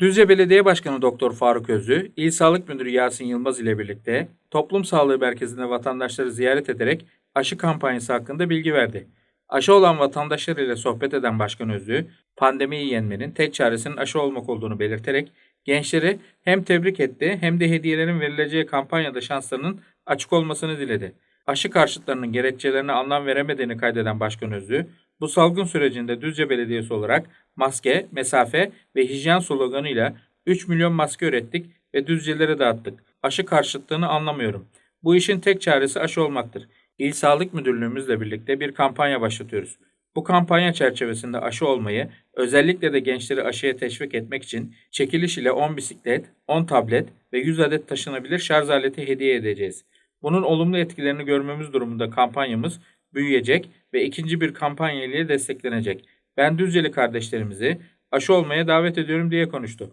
Düzce Belediye Başkanı Doktor Faruk Özlü, İl Sağlık Müdürü Yasin Yılmaz ile birlikte Toplum Sağlığı Merkezi'nde vatandaşları ziyaret ederek aşı kampanyası hakkında bilgi verdi. Aşı olan vatandaşlar ile sohbet eden Başkan Özlü, pandemiyi yenmenin tek çaresinin aşı olmak olduğunu belirterek gençleri hem tebrik etti hem de hediyelerin verileceği kampanyada şanslarının açık olmasını diledi. Aşı karşıtlarının gerekçelerine anlam veremediğini kaydeden Başkan Özlü, bu salgın sürecinde Düzce Belediyesi olarak maske, mesafe ve hijyen sloganıyla 3 milyon maske ürettik ve Düzcelere dağıttık. Aşı karşıtlığını anlamıyorum. Bu işin tek çaresi aşı olmaktır. İl Sağlık Müdürlüğümüzle birlikte bir kampanya başlatıyoruz. Bu kampanya çerçevesinde aşı olmayı, özellikle de gençleri aşıya teşvik etmek için çekiliş ile 10 bisiklet, 10 tablet ve 100 adet taşınabilir şarj aleti hediye edeceğiz. Bunun olumlu etkilerini görmemiz durumunda kampanyamız büyüyecek ve ikinci bir kampanya ile desteklenecek. Ben Düzceli kardeşlerimizi aşı olmaya davet ediyorum diye konuştu.